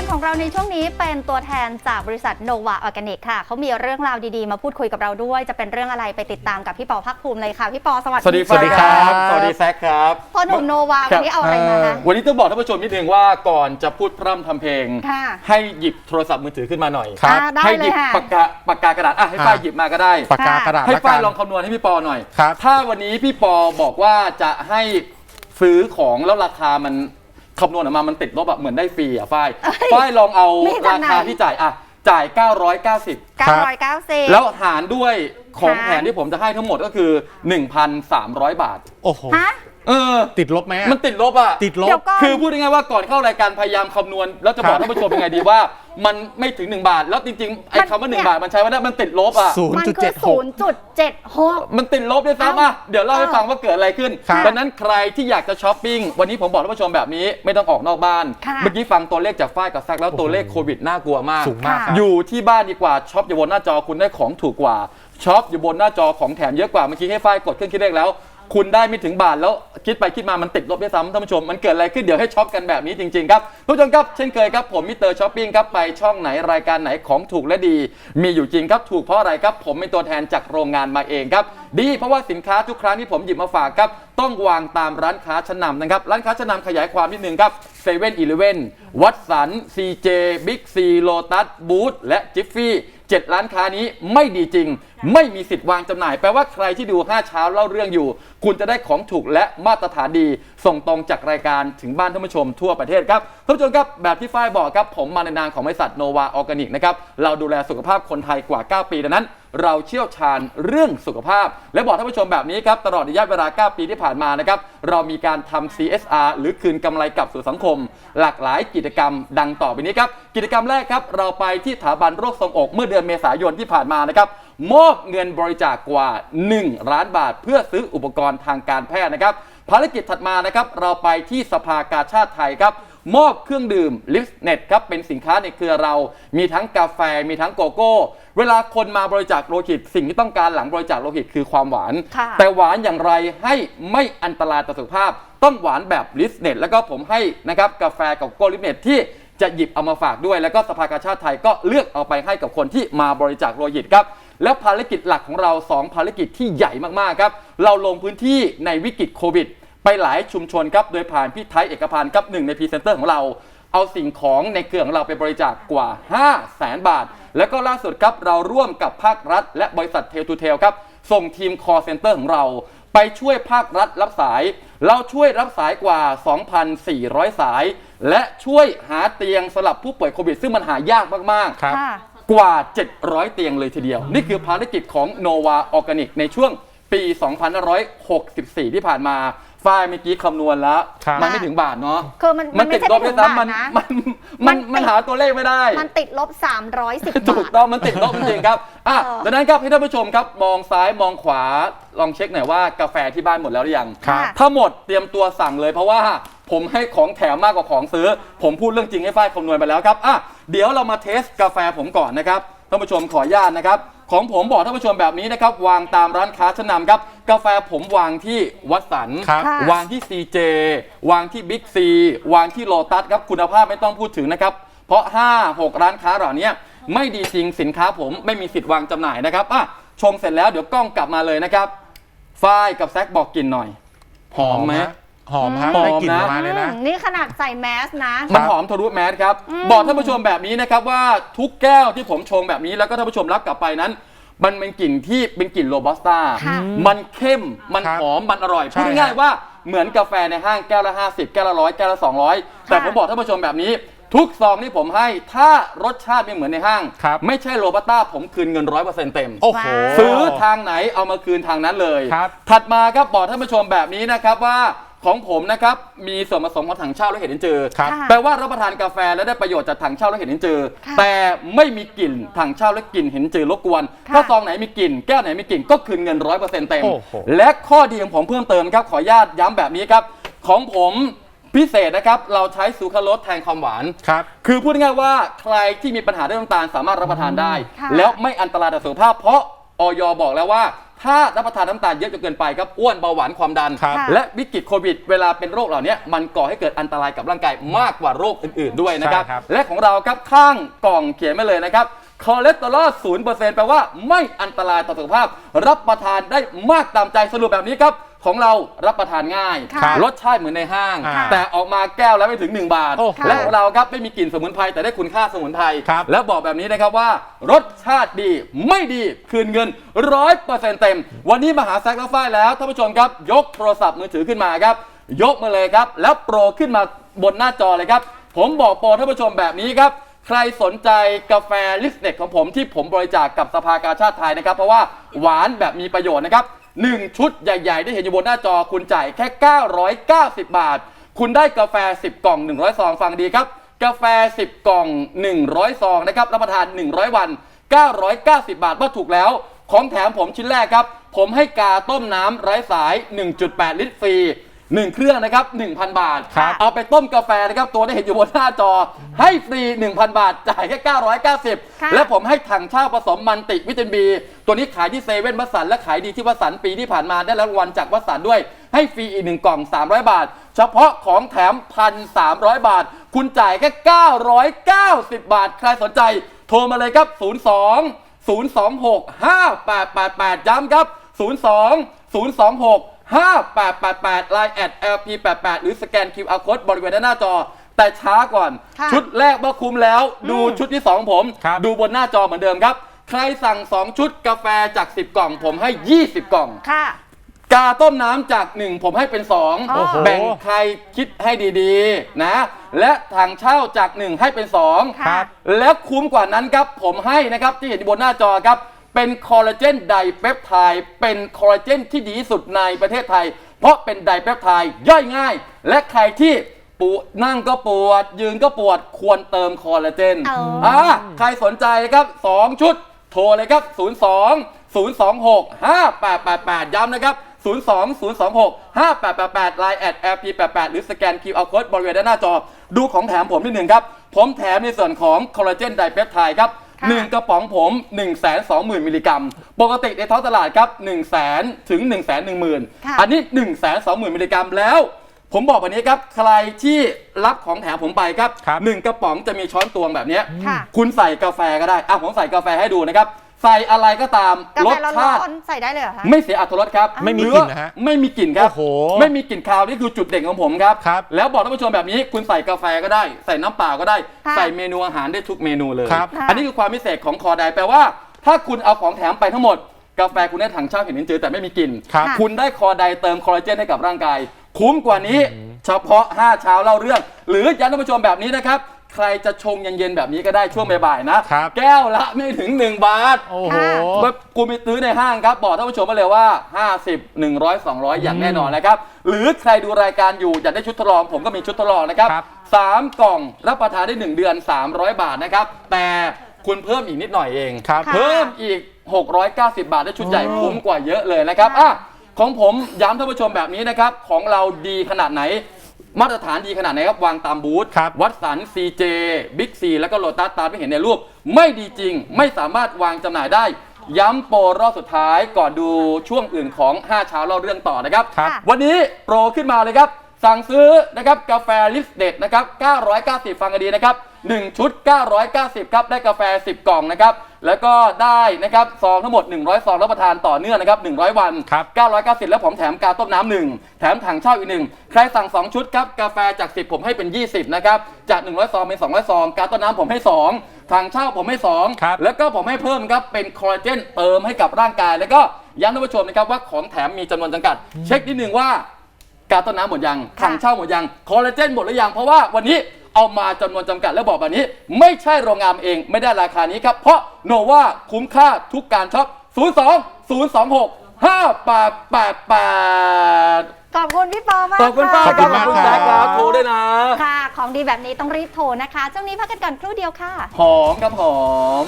ญของเราในช่วงนี้เป็นตัวแทนจากบริษัทโนวาออร์แกนิกค่ะ เขามีเรื่องราวดีๆ มาพูดคุยกับเราด้วย จะเป็นเรื่องอะไรไปติดตามกับพี่ปอภาคภูมิเลยค่ะ พี่ปอสวัสดีสวัสดีค่ะสวัสดีครับ สวัสดีแซคครับพ่อหนุ่มโนวาวันนี้เอาอะไรมาคะ วันนี้ต้องบอกท่านผู้ชมนิดนึงว่าก่อนจะพูดพร่ำทำเพลง ค่ะให้หยิบโทรศัพท์มือถือขึ้นมาหน่อยครับอ่าได้ให้หเลยิยบค่ะปากกาปากกากระดาษอะให้ฝ้ายอะหยิบมาก็ได้ ปากกากระดาษให้ละฝ้ากัยน ลองคำนวณให้พี่ปอหน่อย ครับ ถ้าวันนี้พี่ปอบอกว่าจะให้ซื้อของแล้วราคามัน คำนวณออกมามันติดลบแบบเหมือนได้ฟรีอะฝ้ายเอ้ยฝ้ายลองเอานี่จากราไหน คาที่จ่ายอะจ่าย 990 990 แล้วหารด้วยของค่ะแถมที่ผมจะให้ทั้งหมดก็คือ 1,300 บาท โอ้โห ฮะ เออ ติดลบไหมอะมันติดลบอะ ติดลเดี๋ยบวก่อน คือพูดง่ายๆว่าก่อนเข้ารายการพยายามคำนวณ แล้วจะบอกครับท่านผู้ชมยังไงดีว่า มันไม่ถึง 1 บาท แล้วจริงๆไอ้มันคำว่าเนี่ย1บาทมันใช้ไม่ได้มันติดลบอะ ศูนย์มันจุดคืเจ็อดหก0.76มันติดลบด้วยซ้ำอะ เดี๋ยวเล่าให้ฟังว่าเกิดอะไรขึ้นครับ ดังนั้นใครที่อยากจะช้อปปิ้ง วันนี้ผมบอกท่านผู้ชมแบบนี้ไม่ต้องออกนอกบ้าน ค่ะ เมื่อกี้ฟังตัวเลขจากฝ้ายกับแซกแล้วตัวเลขโควิดน่ากลัวมาก สูงมากครับ อยู่ที่บ้านดีกว่าช็อปอยู่บนหน้าจอคุณได้ของถูกกว่าช็อปอยู่บนหน้าจอของแถมเยอะกว่าเมื่อกี้ให้ฝ้ายกดเครื่องคิดเลขแล้ว คุณได้ไม่ถึงบาทแล้วคิดไปคิดมามันติดลบด้วยซ้ำท่านผู้ชม มันเกิดอะไรขึ้นเดี๋ยวให้ช็อปกันแบบนี้จริงๆครับทุกท่านครับเช่นเคยครับผมมิเตอร์ช้อปปิ้งครับไปช่องไหนรายการไหนของถูกและดี มีอยู่จริงครับถูกเพราะอะไรครับ ผมเป็นตัวแทนจากโรงงานมาเองครับดีเพราะว่าสินค้าทุกครั้งที่ผมหยิบมาฝากครับต้องวางตามร้านค้าชั้นนำนะครับร้านค้าชั้นนำขยายความนิดนึงครับเซเว่นอีเลเว่นวัดสันซีเจบิ๊กซีโลตัสบูธและจิฟฟี่เจ็ดร้านค้านี้ไม่ดีจริงไม่มีสิทธิ์วางจำหน่าย แปลว่าใครที่ดู 5 เช้าเล่าเรื่องอยู่ คุณจะได้ของถูกและมาตรฐานดี ส่งตรงจากรายการถึงบ้านท่านผู้ชมทั่วประเทศครับท่านผู้ชมครับแบบที่ฝ้ายบอกครับผมมาในนามของบริษัทโนวาออร์แกนิกนะครับเราดูแลสุขภาพคนไทยกว่า 9 ปีดังนั้น เราเชี่ยวชาญเรื่องสุขภาพ และบอกท่านผู้ชมแบบนี้ครับตลอดระยะเวลา 9 ปีที่ผ่านมานะครับเรามีการทำ CSR หรือคืนกำไรกลับสู่สังคม หลากหลายกิจกรรม ดังต่อไปนี้ครับกิจกรรมแรกครับเราไปที่สถาบันโรคทรงอกเมื่อเดือนเมษายนที่ผ่านมานะครับ มอบเงินบริจาคกว่า 1 ล้านบาท เพื่อซื้ออุปกรณ์ทางการแพทย์นะครับ ภารกิจถัดมานะครับ เราไปที่สภากาชาติไทยครับ มอบเครื่องดื่มลิฟเน็ตครับ เป็นสินค้าในเครือเรา มีทั้งกาแฟ มีทั้งโกโก้ เวลาคนมาบริจาคโลหิต สิ่งที่ต้องการหลังบริจาคโลหิตคือความหวาน ค่ะ แต่หวานอย่างไรให้ไม่อันตรายต่อสุขภาพ ต้องหวานแบบลิฟเน็ตแล้วก็ผมให้นะครับกาแฟกับโกโก้ลิฟเน็ตที่จะหยิบเอามาฝากด้วย แล้วก็สภากาชาติไทยก็เลือกเอาไปให้กับคนที่มาบริจาคโลหิตครับ แล้วภารกิจหลักของเรา 2 ภารกิจที่ใหญ่มากๆครับ เราลงพื้นที่ในวิกฤตโควิด ไปหลายชุมชนครับ โดยผ่านพี่ไทยเอกพันธ์ครับหนึ่งในพรีเซนเตอร์ของเรา เอาสิ่งของในเครือของเราไปบริจาคกว่า 5 0 0แสนบาท แล้วก็ล่าสุดครับเราร่วมกับภาครัฐ และบริษัทเทลทูเทลครับส่งทีม call center ของเรา ไปช่วยภาครัฐรับสาย เราช่วยรับสายกว่า 2,400 สาย และช่วยหาเตียงสำหรับผู้ป่วยโควิด ซึ่งมันหายากมากๆ ครับค่ะ กว่า 700 เตียงเลยทีเดียว นี่คือภารกิจของ Nova Organic ในช่วงปี 2564 ที่ผ่านมา ฝ้ายเมื่อกี้คำนวณแล้ว ครับมันไม่ถึงบาทเนาะคือมันมันไม่ติดใช่ลบไม่ด้ถึวยงซ้ำบามัทนนะมันมันมันติด มันหาตัวเลขไม่ได้ มันติดลบ 310 บาทถูกต้องมันติดลบจริงๆครับอะเออดังนั้นครับให้ท่านผู้ชมครับ มองซ้ายมองขวาลองเช็คหน่อยว่ากาแฟที่บ้านหมดแล้วหรือยังครับถ้าหมดเตรียมตัวสั่งเลยเพราะว่า ผมให้ของแถมมากกว่าของซื้อ ผมพูดเรื่องจริงให้ฝ้ายคำนวณไปแล้วครับอะเดี๋ยวเรามาเทสกาแฟผมก่อนนะครับท่านผู้ชมขออนุญาตนะครับของผมบอกท่านผู้ชมแบบนี้นะครับวางตามร้านค้าชั้นนำครับกาแฟผมวางที่วัดสันครับ ค่ะ วางที่ CJ วางที่บิ๊กซีวางที่โลตัสครับคุณภาพไม่ต้องพูดถึงนะครับ เพราะ 5 6 ร้านค้าเหล่านี้ไม่ดีจริงสินค้าผมไม่มีสิทธิ์วางจำหน่ายนะครับอะชงเสร็จแล้วเดี๋ยวกล้องกลับมาเลยนะครับฝ้ายกับแซกบอกกลิ่นหน่อย หอมไหมฮะ หอมฮะหอมได้กลิ่นนะออกมาเลยนะ อืมนี่ขนาดใส่แมสนะ มันหอมทะลุแมสครับอืมบอกท่านผู้ชมแบบนี้นะครับว่าทุกแก้วที่ผมชงแบบนี้แล้วก็ท่านผู้ชมรับกลับไปนั้น มันเป็นกลิ่นที่เป็นกลิ่นโรบัสต้า ค่ะมันเข้มมันครับหอมมันอร่อยใช่พูดง่ายๆว่าเหมือนกาแฟในห้างแก้วละ 50 แก้วละร้อยแก้วละ 200 แต่ผมบอกท่านผู้ชมแบบนี้ ทุกซองที่ผมให้ถ้ารสชาติไม่เหมือนในห้าง ครับ ไม่ใช่โรบัสต้าผมคืนเงินร้อยเปอร์เซ็นต์เต็ม โอ้โหว้าวซื้อทางไหนเอามาคืนทางนั้นเลย ครับถัดมาครับบอกท่านผู้ชมแบบนี้นะครับว่า ของผมนะครับมีส่วนผสมของถังเช่าและเห็ดลิ้นจือครับ ค่ะ แปลว่ารับประทานกาแฟแล้วได้ประโยชน์จากถังเช่าและเห็ดลิ้นจือค่ะแต่ไม่มีกลิ่นถังเช่าและกลิ่นเห็ดลิ้นจือรบกวน ค่ะ ถ้าซองไหนมีกลิ่นแก้วไหนมีกลิ่นก็คืนเงินร้อยเปอร์เซ็นต์เต็ม โอ้โห และข้อดีของผมเพิ่มเติมครับ ขออนุญาตย้ำแบบนี้ครับ ของผมพิเศษนะครับ เราใช้ซูคราโรสแทนความหวาน ครับ คือพูดง่ายๆว่าใครที่มีปัญหาเรื่องน้ำตาลสามารถรับประทานได้ ค่ะ แล้วไม่อันตรายต่อสุขภาพเพราะ ออยบอกแล้วว่า ถ้ารับประทานน้ำตาลเยอะจนเกินไปครับอ้วนเบาหวานความดัน ครับค่ะและวิกฤตโควิด เวลาเป็นโรคเหล่านี้มันก่อให้เกิดอันตรายกับร่างกายมากกว่าโรคอื่นๆด้วยนะครับ ใช่ครับ และของเราครับข้างกล่องเขียนไว้เลยนะครับคอเลสเตอรอลศูนย์เปอร์เซ็นต์แปลว่าไม่อันตรายต่อสุขภาพ รับประทานได้มากตามใจสรุปแบบนี้ครับ ของเรารับประทานง่าย ค่ะรสชาติเหมือนในห้าง ค่ะแต่ออกมาแก้วแล้วไม่ถึง 1 บาท โอ้โหและของเราครับไม่มีกลิ่นสมุนไพรแต่ได้คุณค่าสมุนไพรครับแล้วบอกแบบนี้นะครับว่ารสชาติดีไม่ดีคืนเงินร้อยเปอร์เซ็นต์เต็ม วันนี้มาหาแซกและฝ้ายแล้วท่านผู้ชมครับยกโทรศัพท์มือถือขึ้นมาครับ ยกมาเลยครับ แล้วโปรขึ้นมาบนหน้าจอเลยครับ ผมบอกโปรท่านผู้ชมแบบนี้ครับ ใครสนใจกาแฟลิสเน็กของผมที่ผมบริจาคกับสภากาชาติไทยนะครับ เพราะว่าหวานแบบมีประโยชน์นะครับ 1 ชุดใหญ่ ๆ ที่เห็นอยู่บนหน้าจอคุณจ่ายแค่ 990 บาท คุณได้กาแฟ 10 กล่อง 100 ซองฟังดีครับ กาแฟ 10 กล่อง 100 ซองนะครับรับประทาน 100 วัน 990 บาทว่าถูกแล้ว ของแถมผมชิ้นแรกครับ ผมให้กาต้มน้ำไร้สาย 1.8 ลิตรฟรี 1เครื่องนะครับ1,000 บาท ครับเอาไปต้มกาแฟนะครับ ตัวที่เห็นอยู่บนหน้าจอ ให้ฟรี 1,000 บาท จ่ายแค่ ค่ะ 990 และผมให้ถังเช่าผสมมันติวิตามินบี ตัวนี้ขายที่เซเว่นวัสันและขายดีที่วัสันปีที่ผ่านมาได้รับรางวัลจากวัสันด้วย ให้ฟรีอีกหนึ่งกล่อง 300 บาท เฉพาะของแถม 1,300 บาท คุณจ่ายแค่ 990 บาท ใครสนใจ โทรมาเลยครับ 02 026 5888 ย้ำครับ 02 026 5888 Line แอด LP88 หรือสแกน QR Code บริเวณด้านหน้าจอ แต่ช้าก่อน ค่ะ ชุดแรกมาคุ้มแล้ว ดูชุดที่ 2 ผม ครับ ดูบนหน้าจอเหมือนเดิมครับ ใครสั่ง 2 ชุดกาแฟจาก 10 กล่อง ผมให้ 20 กล่อง ค่ะ กาต้มน้ำจาก 1 ผมให้เป็นโอ้โห2แบ่งใครคิดให้ดีๆ นะ และทางเช่าจาก 1 ให้เป็น 2 ค่ะ แล้วคุ้มกว่านั้นครับ ผมให้นะครับที่เห็นอยู่บนหน้าจอครับ เป็นคอลลาเจนไดเปปไทด์เป็นคอลลาเจนที่ดีที่สุดในประเทศไทย เพราะเป็นไดเปปไทด์ย่อยง่าย และใครที่ปูนั่งก็ปวด ยืนก็ปวดควรเติมคอลลาเจนเอาอ่าใครสนใจครับ 2 ชุด โทรเลยครับ 02 026 5888 ย้ำนะครับ 02 026 5888 Line แอด LP88 หรือสแกน QR Code บริเวณด้านหน้าจอ ดูของแถมผมนิดหนึ่งครับ ผมแถมในส่วนของคอลลาเจนไดเปปไทด์ครับ ค่ะหนึ่งกระป๋องผม 1 2 0 0 0 0 มิลลิกรัม ปกติในท้องตลาดครับ1 0 0 0 0 0ถึง 1 1 1 0 0 0 ค่ะ อันนี้ 1 2 0 0 0 0 มิลลิกรัมแล้ว ผมบอกแบบนี้ครับ ใครที่รับของแถมผมไปครับครับ หนึ่งกระป๋องจะมีช้อนตวงแบบเนี้ย ค่ะ คุณใส่กาแฟก็ได้ อะผมใส่กาแฟให้ดูนะครับ ใส่อะไรก็ตามการแฟสร้ชาติอนๆใส่ได้เลยเหรอคะ ไม่เสียอรรถรสครับไม่มีหรืกลิ่นนะฮะไม่มีกลิ่นครับโอ้โหไม่มีกลิ่นคาวนี่คือจุดเด่นของผมครับ ครับแล้วบอกท่านผู้ชมแบบนี้คุณใส่กาแฟก็ได้ ใส่น้ำเปล่าก็ได้ ค่ะใส่เมนูอาหารได้ทุกเมนูเลย ครับ อันนี้คือความพิเศษของคอไดแปลว่า ถ้าคุณเอาของแถมไปทั้งหมด กาแฟคุณได้ถังเช่าเห็นจืดแต่ไม่มีกลิ่น ครับ ค่ะ คุณได้คอไดเติมคอลลาเจนให้กับร่างกาย คุ้มกว่านี้ เฉพาะ 5 เช้าเล่าเรื่อง หรือย้ำท่านผู้ชมแบบนี้นะครับ ใครจะชงเย็นๆแบบนี้ก็ได้ช่วงบ่ายๆนะ ครับ แก้วละไม่ถึง 1 บาทโอ้โห ค่ะเมื่อกูไปซื้อในห้างครับ บอกท่านผู้ชมมาเลยว่า 50 100 200 อย่างแน่นอนนะครับ หรือใครดูรายการอยู่อยากได้ชุดทดลอง ผมก็มีชุดทดลองนะครับ ครับสามกล่องรับประทานได้ 1 เดือน 300 บาทนะครับ แต่คุณเพิ่มอีกนิดหน่อยเอง ครับ ค่ะ เพิ่มอีก 690 บาทได้ชุดใหญ่โอ้คุ้มกว่าเยอะเลยนะครับอะของผมย้ำท่านผู้ชมแบบนี้นะครับ ของเราดีขนาดไหน มาตรฐานดีขนาดไหนครับวางตามบูธครับ วัดสัน CJ Big C แล้วก็โลตัสตามที่เห็นในรูป ไม่ดีจริง ไม่สามารถวางจำหน่ายได้ ย้ำโปรรอบสุดท้ายก่อนดูช่วงอื่นของ 5 เช้าเล่าเรื่องต่อนะครับ ครับ วันนี้โปรขึ้นมาเลยครับ สั่งซื้อนะครับกาแฟลิสเด็ดนะครับ 990 ฟังกันดีนะครับ 1 ชุด 990 ครับ ได้กาแฟ 10 กล่องนะครับ แล้วก็ได้นะครับซองทั้งหมด 100 ซองรับประทานต่อเนื่องนะครับ 100 วัน ครับ 990 แล้วผมแถมกาต้มน้ำหนึ่งแถมถังเช่าอีกหนึ่งใครสั่ง 2 ชุดครับ กาแฟจาก 10 ผมให้เป็น 20 นะครับ จาก 100 ซองเป็น 200 ซอง กาต้มน้ำผมให้ 2 ถังเช่าผมให้ 2 ครับ แล้วก็ผมให้เพิ่มครับ เป็นคอลลาเจนเติมให้กับร่างกาย แล้วก็ย้ำท่านผู้ชมนะครับว่าของแถมมีจำนวนจำกัด เช็คนิดนึงว่า กาต้นน้ำหมดยังค่ะถังเช่าหมดยัง คอลลาเจนหมดหรือยัง เพราะว่าวันนี้ เอามาจำนวนจำกัดแล้วบอกแบบนี้ ไม่ใช่โรงงานเองไม่ได้ราคานี้ครับ เพราะโนว่าคุ้มค่าทุกการช็อป 02 026 5888 ขอบคุณพี่ปอมากขอบคุณป้าขอบคคุรับณขอบคุณมากแจ๊คคครัรับบโทรด้วยนะ ค่ะ ของดีแบบนี้ต้องรีบโทรนะคะ ช่วงนี้พักกันก่อนครู่เดียวค่ะ หอมครับหอม